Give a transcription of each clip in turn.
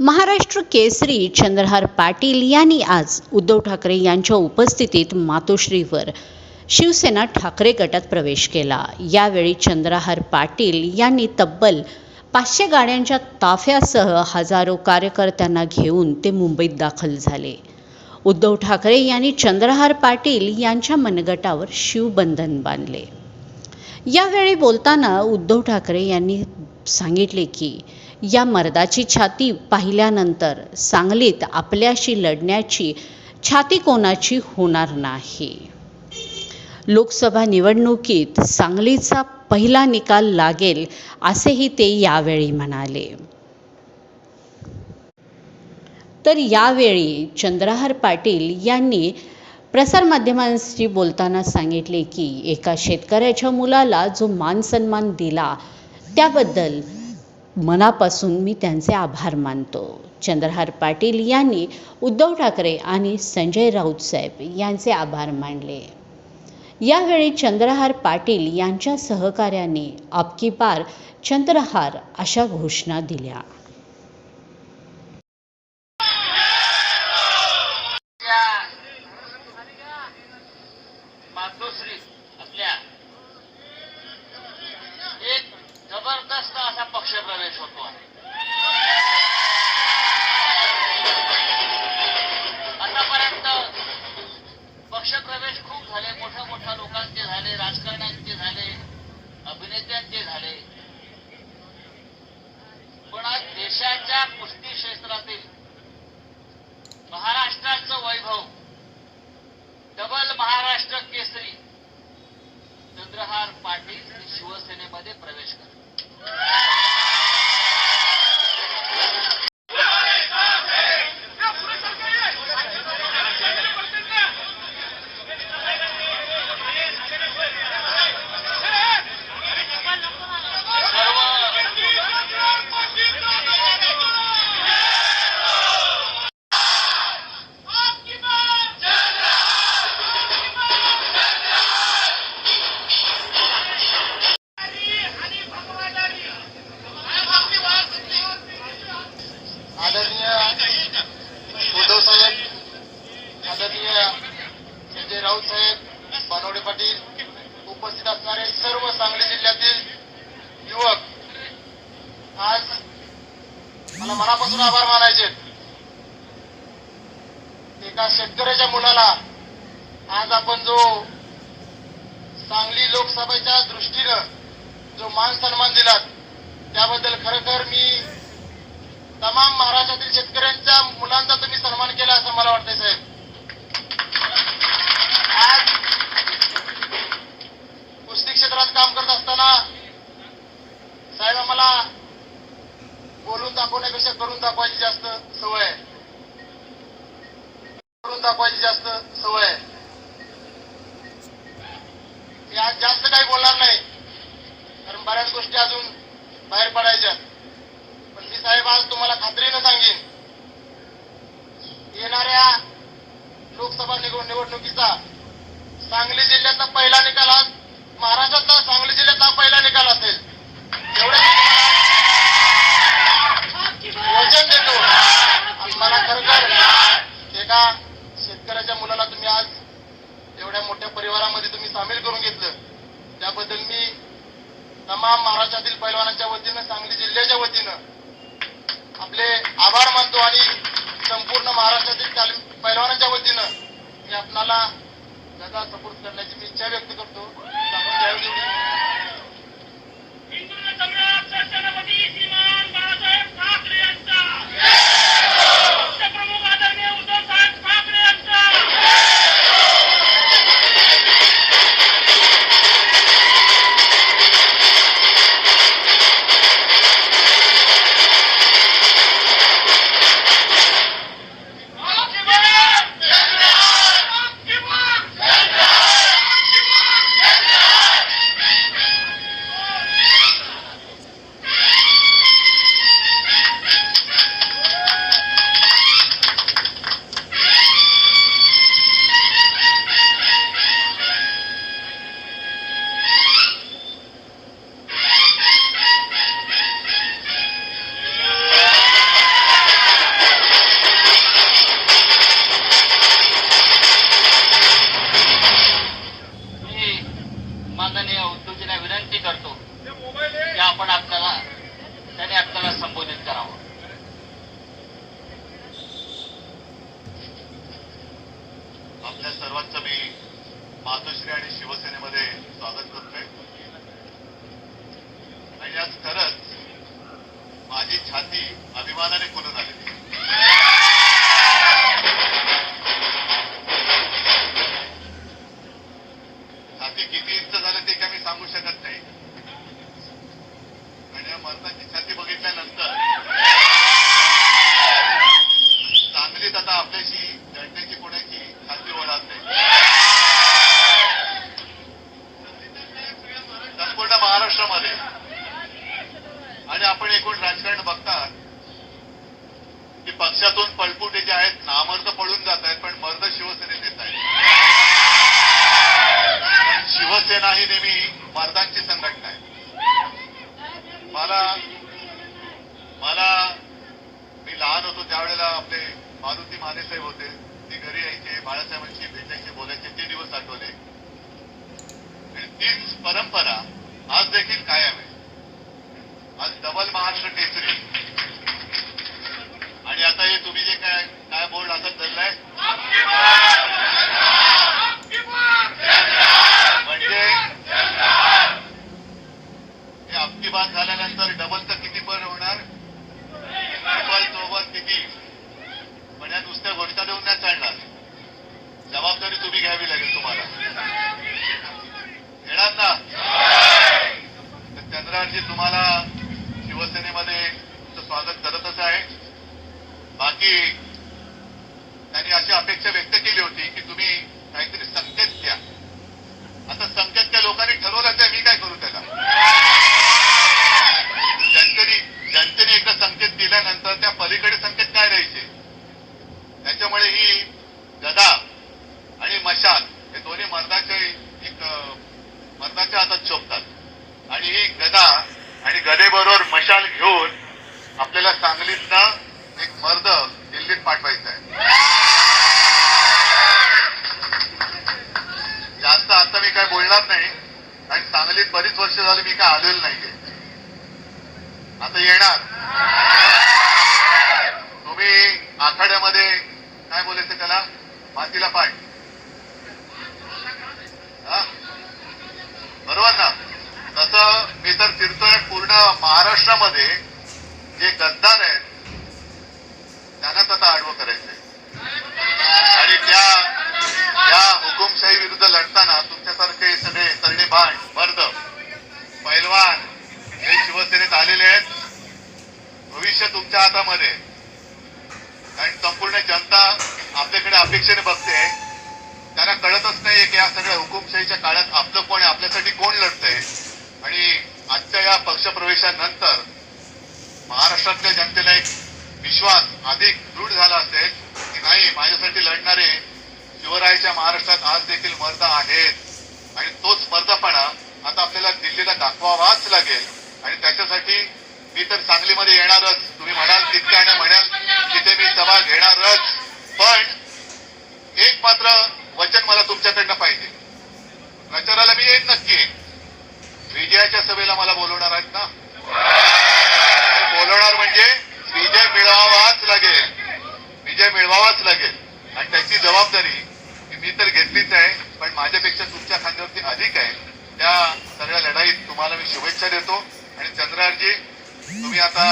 महाराष्ट्र केसरी चंद्रहार पाटील यांनी आज उद्धव ठाकरे यांच्या उपस्थितीत मातोश्रीवर शिवसेना ठाकरे गटात प्रवेश केला. यावेळी चंद्रहार पाटील यांनी तब्बल पाचशे गाड्यांच्या ताफ्यासह हजारो कार्यकर्त्यांना घेऊन ते मुंबईत दाखल झाले. उद्धव ठाकरे यांनी चंद्रहार पाटील यांच्या मनगटावर शिवबंधन बांधले. यावेळी बोलताना उद्धव ठाकरे यांनी सांगितले की या मर्दाची छाती पाहिल्यानंतर सांगलीत आपल्याशी लढण्याची छाती कोणाची होणार नाही. लोकसभा निवडणुकीत सांगलीचा पहिला निकाल लागेल असेही ते यावेळी म्हणाले. तर यावेळी चंद्रहार पाटील यांनी प्रसारमाध्यमांशी बोलताना सांगितले की एका शेतकऱ्याच्या मुलाला जो मान सन्मान दिला त्याबद्दल मनापासून मी त्यांचे आभार मानतो. चंद्रहार पाटील यांनी उद्धव ठाकरे आणि संजय राऊत साहेब यांचे आभार मानले. यावेळी चंद्रहार पाटील यांच्या सहकार्याने आपकी पार चंद्रहार अशा घोषणा दिल्या. देशाच्या कुस्ती क्षेत्रातील महाराष्ट्राचं वैभव डबल महाराष्ट्र केसरी चंद्रहार पाटील शिवसेनेमध्ये प्रवेश करतो. सांगली युवक आज मला मनापासून आभार मानायचे. एका शेतकऱ्याच्या मुलाला आज आपण जो सांगली लोकसभेच्या दृष्टीनं जो मान सन्मान दिलात त्याबद्दल खरोखर मी तमाम महाराष्ट्रातील शेतकऱ्यांच्या मुलांचा तुम्ही सन्मान केला असं मला वाटतंय साहेब आज कुस्ती क्षेत्रात काम करत असताना साहेब आम्हाला बोलून दाखवण्यापेक्षा करून दाखवायची जास्त सवय आहे दाखवायची जास्त सवय आहे. मी आज जास्त काही बोलणार नाही. कारण बऱ्याच गोष्टी अजून बाहेर पडायच्या पण मी साहेब आज तुम्हाला खात्रीनं सांगेन. येणाऱ्या लोकसभा निवड निवडणुकीचा सांगली जिल्ह्याचा पहिला निकाल आज महाराष्ट्रातला सांगली जिल्ह्यात हा पहिला निकाल असेल एवढं मी तुम्हाला वचन देतो आणि मला खरोखर एका शेतकऱ्याच्या मुलाला तुम्ही आज एवढ्या मोठ्या परिवारामध्ये तुम्ही सामील करून घेतलं त्याबद्दल मी तमाम महाराष्ट्रातील पैलवानांच्या वतीनं सांगली जिल्ह्याच्या वतीनं आपले आभार मानतो आणि संपूर्ण महाराष्ट्रातील पैलवानांच्या वतीनं मी आपणाला त्याचा सपोर्ट करण्याची मी इच्छा व्यक्त करतो. आपण त्यावेळी मर्दांची नाही मला मला मी लहान होतो त्यावेळेला आपले मारुती मानेसाहेब होते. ते घरी यायचे बाळासाहेबांशी भेटायचे बोलायचे ते दिवस आठवले. आणि तीच परंपरा आज देखील कायम आहे. आज डबल महाराष्ट्र केसरी आणि आता हे तुम्ही जे काय काय बोर्ड हातात धरलाय म्हणजे हे अबकी बात झाल्यानंतर डबलचं किती पण होणार ट्रिपल चौबल किती पण या नुसत्या घोषणा देऊन नाही चालणार जबाबदारी तुम्ही घ्यावी लागेल तुम्हाला. येणार ना? तर चंद्राजी तुम्हाला शिवसेनेमध्ये तुमचं स्वागत करतच आहे. बाकी त्यांनी अशी अपेक्षा व्यक्त केली होती की तुम्ही काहीतरी संकेत द्या आता संकेत त्या लोकांनी ठरवलं आहे मी काय करू त्याला जनतेने जनतेने एकदा संकेत दिल्यानंतर त्या पलीकडे संकेत काय द्यायचे त्याच्यामुळे ही गदा आणि मशाल हे दोन्ही मर्दाचे एक अं, मर्दाच्या हातात शोभतात आणि ही गदा आणि गदेबरोबर मशाल घेऊन आपल्याला सांगलीतनं एक मर्द दिल्लीत पाठवायचा आहे. जास्त आता मी काय बोलणार नाही. आणि सांगलीत बरीच वर्ष झाली मी काय आलेलो नाहीये. आता येणार. तुम्ही आखाड्यामध्ये काय बोलायचं त्याला? मातीला पाय बरोबर ना तसं मी तर फिरतोय पूर्ण महाराष्ट्रामध्ये जे गद्दार आहेत त्यांनाच आता आडवं करायचंय. आणि त्या या हुकुमशाही विरुद्ध लढताना तुमच्यासारखे सगळे तरणे भांड मर्द पैलवान हे शिवसेनेत आलेले आहेत. भविष्य तुमच्या हातामध्ये. आणि कारण संपूर्ण जनता आपल्याकडे अपेक्षेने बघते. त्यांना कळतच नाहीये की या सगळ्या हुकुमशाहीच्या काळात आपलं कोण आहे आपल्यासाठी कोण लढतंय. त्यांच्या या पक्षप्रवेशानंतर महाराष्ट्रातल्या जनतेला एक विश्वास अधिक दृढ झाला असेल की नाही माझ्यासाठी लढणारे शिवरायाच्या महाराष्ट्रात आज देखील मर्द आहेत. आणि तोच मर्दपणा आता आपल्याला दिल्लीला दाखवावाच लागेल. आणि त्याच्यासाठी मी तर सांगलीमध्ये येणारच. तुम्ही म्हणाल तितक्या आणि म्हणाल तिथे मी सभा घेणारच. पण एक मात्र वचन मला तुमच्याकडनं पाहिजे. प्रचाराला मी येईन नक्की येईन. विजयाच्या सभेला मला बोलवणार आहेत ना? बोलवणार म्हणजे विजय मिळवावाच लागेल. विजय मिळवावाच लागेल. आणि त्याची जबाबदारी मी तर घेतलीच आहे पण माझ्यापेक्षा तुमच्या खांद्यावरती अधिक आहे. त्या सगळ्या लढाईत तुम्हाला मी शुभेच्छा देतो. आणि चंद्रारजी तुम्ही आता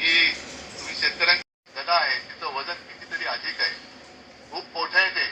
ही तुम्ही शेतकऱ्यांची गदा आहे तिचं वजन कितीतरी अधिक आहे. खूप मोठं आहे ते.